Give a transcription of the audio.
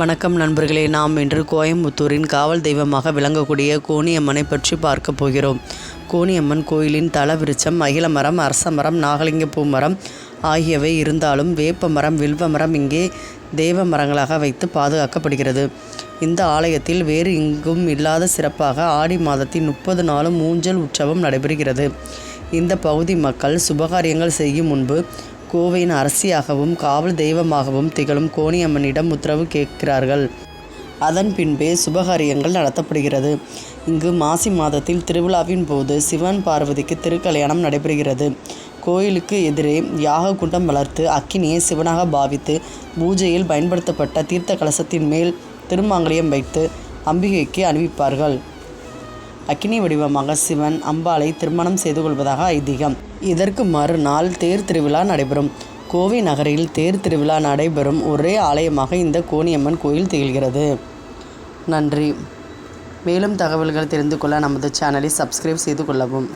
வணக்கம் நண்பர்களே. நாம் இன்று கோயம்புத்தூரின் காவல் தெய்வமாக விளங்கக்கூடிய கோணியம்மனை பற்றி பார்க்க போகிறோம். கோணியம்மன் கோயிலின் தலவிருச்சம் அகில மரம் அரச மரம் நாகலிங்க பூமரம் ஆகியவை இருந்தாலும் வேப்ப மரம் வில்வ மரம் இங்கே தெய்வ மரங்களாக வைத்து பாதுகாக்கப்படுகிறது. இந்த ஆலயத்தில் வேறு எங்கும் இல்லாத சிறப்பாக ஆடி மாதத்தின் முப்பது நாளும் ஊஞ்சல் உற்சவம் நடைபெறுகிறது. இந்த பகுதி மக்கள் சுபகாரியங்கள் செய்யும் முன்பு கோவையின் அரசியாகவும் காவல் தெய்வமாகவும் திகழும் கோணியம்மனிடம் உத்தரவு கேட்கிறார்கள். அதன் பின்பே சுபகாரியங்கள் நடத்தப்படுகிறது. இங்கு மாசி மாதத்தில் திருவிழாவின் போது சிவன் பார்வதிக்கு திருக்கல்யாணம் நடைபெறுகிறது. கோயிலுக்கு எதிரே யாக குண்டம் வளர்த்து அக்கினியை சிவனாக பாவித்து பூஜையில் பயன்படுத்தப்பட்ட தீர்த்த கலசத்தின் மேல் திருமாங்கலியம் வைத்து அம்பிகைக்கு அணிவிப்பார்கள். அக்கினி வடிவமாக சிவன் அம்பாளை திருமணம் செய்து கொள்வதாக ஐதீகம். இதற்கு மறுநாள் தேர் திருவிழா நடைபெறும். கோவை நகரில் தேர் திருவிழா நடைபெறும் ஒரே ஆலயமாக இந்த கோணியம்மன் கோயில் திகழ்கிறது. நன்றி. மேலும் தகவல்கள் தெரிந்து கொள்ள நமது சேனலை சப்ஸ்கிரைப் செய்து கொள்ளவும்.